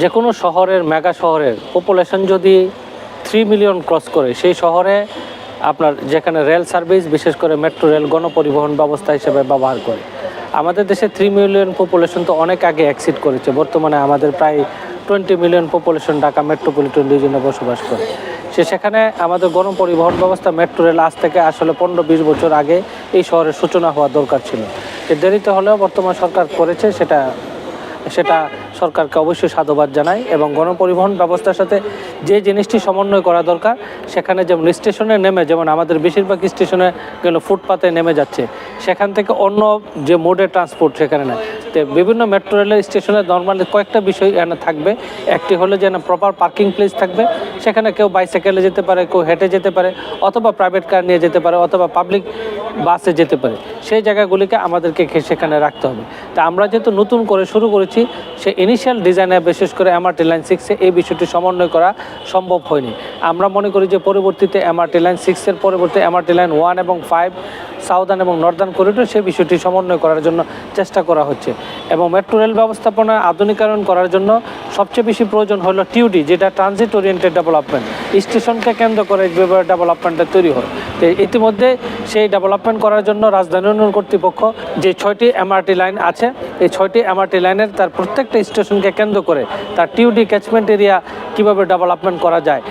যে কোনো শহরের মেগা শহরের পপুলেশন যদি থ্রি মিলিয়ন ক্রস করে, সেই শহরে আপনার যেখানে রেল সার্ভিস বিশেষ করে মেট্রো রেল গণপরিবহন ব্যবস্থা হিসেবে ব্যবহার করে। আমাদের দেশে থ্রি মিলিয়ন পপুলেশন তো অনেক আগে অ্যাক্সিড করেছে। বর্তমানে আমাদের প্রায় twenty million population Dhaka metropolitan রিজনে বসবাস করে। সে সেখানে আমাদের গণপরিবহন ব্যবস্থা মেট্রো রেল আজ থেকে আসলে পনেরো বিশ বছর আগে এই শহরের সূচনা হওয়া দরকার ছিল। দেরিতে হলেও বর্তমান সরকার করেছে, সেটা সেটা সরকারকে অবশ্যই সাধুবাদ জানাই এবং গণপরিবহন ব্যবস্থার সাথে যে জিনিসটি সমন্বয় করা দরকার, সেখানে যেমন স্টেশনে নেমে, যেমন আমাদের বেশিরভাগ স্টেশনে গেল ফুটপাতে নেমে যাচ্ছে, সেখান থেকে অন্য যে মোডে ট্রান্সপোর্ট সেখানে নেয়। তো বিভিন্ন মেট্রো রেলের স্টেশনে নর্মালি কয়েকটা বিষয় এখানে থাকবে। একটি হলো যেন প্রপার পার্কিং প্লেস থাকবে, সেখানে কেউ বাইসাইকেলে যেতে পারে, কেউ হেঁটে যেতে পারে, অথবা প্রাইভেট কার নিয়ে যেতে পারে, অথবা পাবলিক বাসে যেতে পারে। সেই জায়গাগুলিকে আমাদেরকে সেখানে রাখতে হবে। তা আমরা যেহেতু নতুন করে শুরু করেছি, সে ইনিশিয়াল ডিজাইনে বিশেষ করে এমআরটি লাইন সিক্সে এই বিষয়টি সমন্বয় করা সম্ভব হয়নি। আমরা মনে করি যে পরবর্তীতে এমআরটি লাইন সিক্সের পরবর্তী এমআরটি লাইন ওয়ান এবং ফাইভ সাউদার্ন এবং নর্দার্ন করিডোর সেই বিষয়টি সমন্বয় করার জন্য চেষ্টা করা হচ্ছে। এবং মেট্রো রেল ব্যবস্থাপনা আধুনিকায়ন করার জন্য সবচেয়ে বেশি প্রয়োজন হলো টিউডি যেটা ট্রানজিট ওরিয়েন্টেড ডেভেলপমেন্ট স্টেশনকে কেন্দ্র করে যেভাবে ডেভেলপমেন্টটা তৈরি হয়। তো ইতিমধ্যে সেই ডেভেলপমেন্ট করার জন্য রাজধানী উন্নয়ন কর্তৃপক্ষ যে ছয়টি এমআরটি লাইন আছে, এই ছয়টি এমআরটি লাইনের তার প্রত্যেকটা স্টেশনকে কেন্দ্র করে তার টিউডি ক্যাচমেন্ট এরিয়া কীভাবে ডেভেলপমেন্ট করা যায়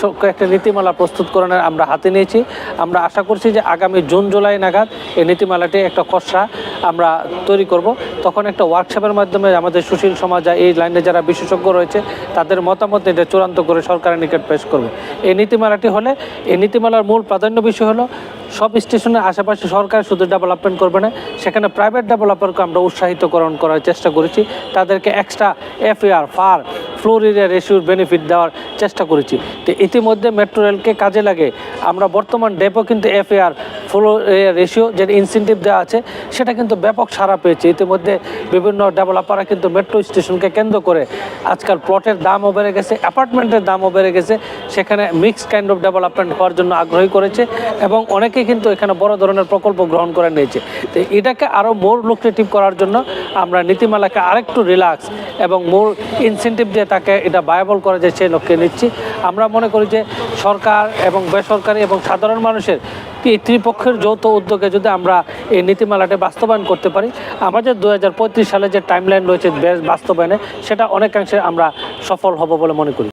সব একটা নীতিমালা প্রস্তুত করানোর আমরা হাতে নিয়েছি। আমরা আশা করছি যে আগামী জুন, জুলাই নাগাদ এই নীতিমালাটি একটা খসড়া আমরা তৈরি করব। তখন একটা ওয়ার্কশপের মাধ্যমে আমাদের সুশীল সমাজ এই লাইনে যারা বিশেষজ্ঞ রয়েছে, তাদের মতামত এটা চূড়ান্ত করে সরকারের নিকট পেশ করবে। এই নীতিমালাটি হলে, এই নীতিমালার মূল প্রাধান্য বিষয় হলো, সব স্টেশনের আশেপাশে সরকার শুধু ডেভেলপমেন্ট করবে না, সেখানে প্রাইভেট ডেভেলপারকে আমরা উৎসাহিতকরণ করার চেষ্টা করেছি। তাদেরকে extra FAR far floor area রেশিওর benefit দেওয়ার চেষ্টা করেছি। তো ইতিমধ্যে মেট্রো রেলকে কাজে লাগে আমরা বর্তমান ডেপো কিন্তু এফএআর এরিয়া রেশিও যে ইনসেন্টিভ দেওয়া আছে, সেটা কিন্তু ব্যাপক সাড়া পেয়েছে। ইতিমধ্যে বিভিন্ন ডেভেলপাররা কিন্তু মেট্রো স্টেশনকে কেন্দ্র করে আজকাল প্লটের দামও বেড়ে গেছে অ্যাপার্টমেন্টের দামও বেড়ে গেছে। সেখানে মিক্স কাইন্ড অফ ডেভেলপমেন্ট হওয়ার জন্য আগ্রহী করেছে এবং অনেকেই কিন্তু এখানে বড় ধরনের প্রকল্প গ্রহণ করে নিয়েছে। তো এটাকে আরও মোর লুক্রেটিভ করার জন্য আমরা নীতিমালাকে আরেকটু রিল্যাক্স এবং মোর ইনসেন্টিভ দিয়ে তাকে এটা বায়াবল করা যায় সেই লক্ষ্যে নিচ্ছি। আমরা মনে করি যে সরকার এবং বেসরকারি এবং সাধারণ মানুষের কি ত্রিপক্ষের যৌথ উদ্যোগে যদি আমরা এই নীতিমালাটা বাস্তবায়ন করতে পারি, আমাদের দু হাজার পঁয়ত্রিশ সালে যে টাইমলাইন রয়েছে বাস্তবায়নে, সেটা অনেকাংশে আমরা সফল হব বলে মনে করি।